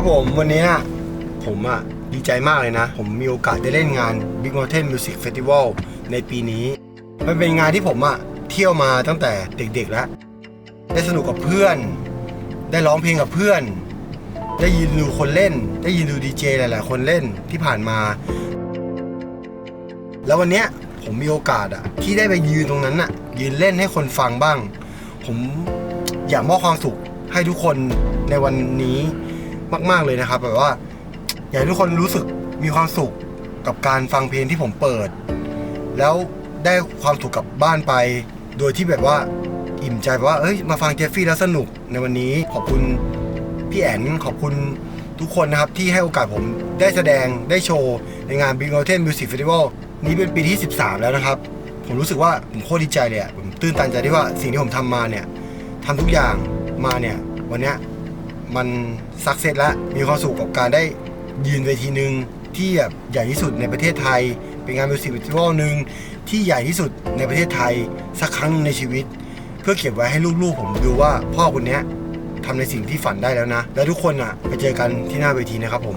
ครับผมวันนี้ผมอะดีใจมากเลยนะ ผมมีโอกาสได้เล่นงาน Big Mountain Music Festival ในปีนี้ มันเป็นงานที่ผมอะเที่ยวมาตั้งแต่เด็กๆแล้ว ได้สนุกกับเพื่อน ได้ร้องเพลงกับเพื่อน ได้ยินดูคนเล่น ได้ยินดูดีเจหลายๆคนเล่นที่ผ่านมา แล้ววันเนี้ยผมมีโอกาสอะที่ได้ไปยืนตรงนั้นอะยืนเล่นให้คนฟังบ้าง ผมอยากมอบความสุขให้ทุกคนในวันนี้ มาก ๆเลยนะครับแบบว่า อยากให้ทุกคนรู้สึกมีความสุขกับการฟังเพลงที่ผมเปิด แล้วได้ความสุขกลับบ้านไป โดยที่แบบว่าอิ่มใจแบบว่าเอ้ยมาฟังเจฟฟี่แล้วสนุกในวันนี้ขอบคุณพี่แอนขอบคุณทุกคนนะครับที่ให้โอกาสผมได้แสดงได้โชว์ในงาน Big Mountain Music Festival นี้เป็นปีที่ 13 แล้วนะครับ ผมรู้สึกว่าผมโคตรดีใจเลยอะผมตื้นตันใจที่ว่าสิ่งที่ผมทำมาเนี่ยทำทุกอย่างมาเนี่ยวันเนี้ย มันสักเซสแล้วมีความสุขกับการได้ยืนเวทีหนึ่งที่แบบใหญ่ที่สุดในประเทศไทย เป็นงานมิวสิกเฟสติวัลหนึ่งที่ใหญ่ที่สุดในประเทศไทยสักครั้งนึงในชีวิต เพื่อเก็บไว้ให้ลูกๆ ผมดูว่าพ่อคนนี้ทำในสิ่งที่ฝันได้แล้วนะ และทุกคนอะไปเจอกันที่หน้าเวทีนะครับผม